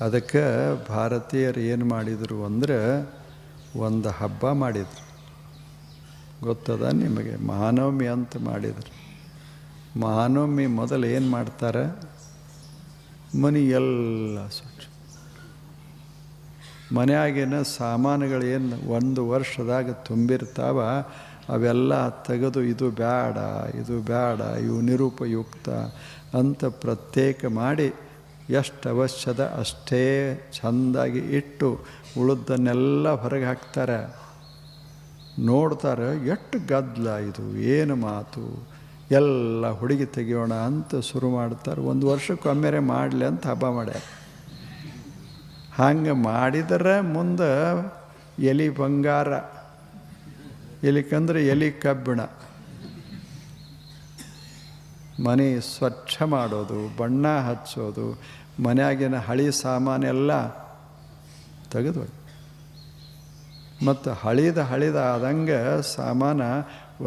ಅದಕ್ಕೆ ಭಾರತೀಯರು ಏನು ಮಾಡಿದರು ಅಂದರೆ ಒಂದು ಹಬ್ಬ ಮಾಡಿದರು. ಗೊತ್ತದ ನಿಮಗೆ? ಮಹಾನವಮಿ ಅಂತ ಮಾಡಿದರು. ಮಹಾನವಮಿ ಮೊದಲು ಏನು ಮಾಡ್ತಾರೆ? ಮನೆ ಎಲ್ಲ ಸ್ವಚ್ಛ. ಮನೆಯಾಗಿನ ಸಾಮಾನುಗಳು ಏನು ಒಂದು ವರ್ಷದಾಗ ತುಂಬಿರ್ತಾವ, ಅವೆಲ್ಲ ತೆಗೆದು ಇದು ಬೇಡ ಇದು ಬೇಡ ಇವು ನಿರುಪಯುಕ್ತ ಅಂತ ಪ್ರತ್ಯೇಕ ಮಾಡಿ ಎಷ್ಟು ಅವಶ್ಯದ ಅಷ್ಟೇ ಚೆಂದಾಗಿ ಇಟ್ಟು ಉಳಿದನ್ನೆಲ್ಲ ಹೊರಗೆ ಹಾಕ್ತಾರೆ. ನೋಡ್ತಾರೆ, ಎಷ್ಟು ಗದ್ದಲ ಇದು, ಏನು ಮಾತು? ಎಲ್ಲ ಹುಡುಗಿ ತೆಗಿಯೋಣ ಅಂತ ಶುರು ಮಾಡ್ತಾರೆ. ಒಂದು ವರ್ಷಕ್ಕೊಮ್ಮೆರೆ ಮಾಡಲಿ ಅಂತ ಹಬ್ಬ ಮಾಡ್ಯಾರ. ಹಂಗೆ ಮಾಡಿದರೆ ಮುಂದೆ ಎಲಿ ಬಂಗಾರ ಎಲಿಕಂದ್ರೆ ಎಲಿ ಕಬ್ಬಿಣ. ಮನೆ ಸ್ವಚ್ಛ ಮಾಡೋದು, ಬಣ್ಣ ಹಚ್ಚೋದು, ಮನೆಯಾಗಿನ ಹಳಿ ಸಾಮಾನೆಲ್ಲ ತೆಗೆದು ಮತ್ತು ಹಳಿದ ಹಳಿದ ಆದಂಗೆ ಸಾಮಾನ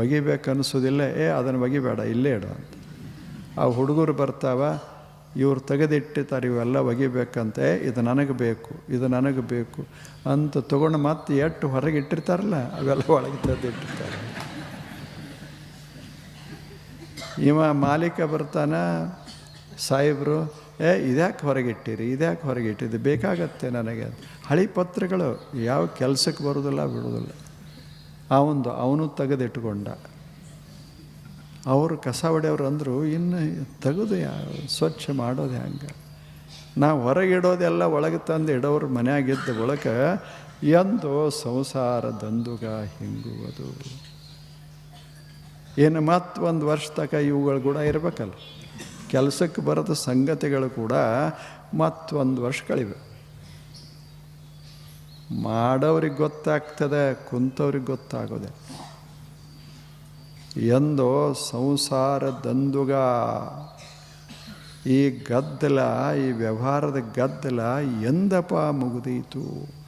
ಒಗಿಬೇಕನ್ನಿಸೋದಿಲ್ಲ ಏ ಅದನ್ನು ಒಗಿಬೇಡ, ಇಲ್ಲೇ ಇಡು ಅಂತ. ಆ ಹುಡುಗರು ಬರ್ತಾವ, ಇವ್ರು ತೆಗೆದಿಟ್ಟಿರ್ತಾರೆ, ಇವೆಲ್ಲ ಒಗಿಬೇಕಂತೆ, ಇದು ನನಗೆ ಬೇಕು, ಇದು ನನಗೆ ಬೇಕು ಅಂತ ತೊಗೊಂಡು ಮತ್ತೆ ಎಟ್ಟು ಹೊರಗೆ ಇಟ್ಟಿರ್ತಾರಲ್ಲ, ಅವೆಲ್ಲ ಒಳಗೆ ತೆಗೆದಿಟ್ಟಿರ್ತಾರೆ. ಇವ ಮಾಲೀಕ ಬರ್ತಾನ, ಸಾಹೇಬರು, ಏ, ಇದ್ಯಾಕೆ ಹೊರಗಿಟ್ಟಿರಿ, ಇದ್ಯಾಕೆ ಹೊರಗಿಟ್ಟಿದ್ದು? ಬೇಕಾಗತ್ತೆ ನನಗೆ ಹಳಿ ಪತ್ರಗಳು ಯಾವ ಕೆಲಸಕ್ಕೆ ಬರೋದಿಲ್ಲ, ಬಿಡೋದಿಲ್ಲ. ಅವಂದು ಅವನು ತೆಗೆದಿಟ್ಕೊಂಡ. ಅವರು ಕಸ ಹೊಡೆಯವ್ರು ಅಂದರು, ಇನ್ನು ತೆಗೆದು ಸ್ವಚ್ಛ ಮಾಡೋದು ಹೆಂಗೆ? ನಾವು ಹೊರಗಿಡೋದೆಲ್ಲ ಒಳಗೆ ತಂದು ಇಡೋರು ಮನೆಯಾಗಿದ್ದ ಒಳಗೆ, ಎಂದು ಸಂಸಾರ ದಂದುಗ ಹಿಂಗುವುದು. ಏನು ಮತ್ತೊಂದು ವರ್ಷ ತನಕ ಇವುಗಳು ಕೂಡ ಇರಬೇಕಲ್ಲ. ಕೆಲಸಕ್ಕೆ ಬರದ ಸಂಗತಿಗಳು ಕೂಡ ಮತ್ತೊಂದು ವರ್ಷ ಕಳಿವೆ. ಮಾಡೋರಿಗೆ ಗೊತ್ತಾಗ್ತದೆ, ಕುಂತವ್ರಿಗೆ ಗೊತ್ತಾಗೋದೆ. ಎಂದೋ ಸಂಸಾರ ದಂದುಗ, ಈ ಗದ್ದಲ, ಈ ವ್ಯವಹಾರದ ಗದ್ದಲ ಎಂದಪ್ಪ ಮುಗಿದೀತು?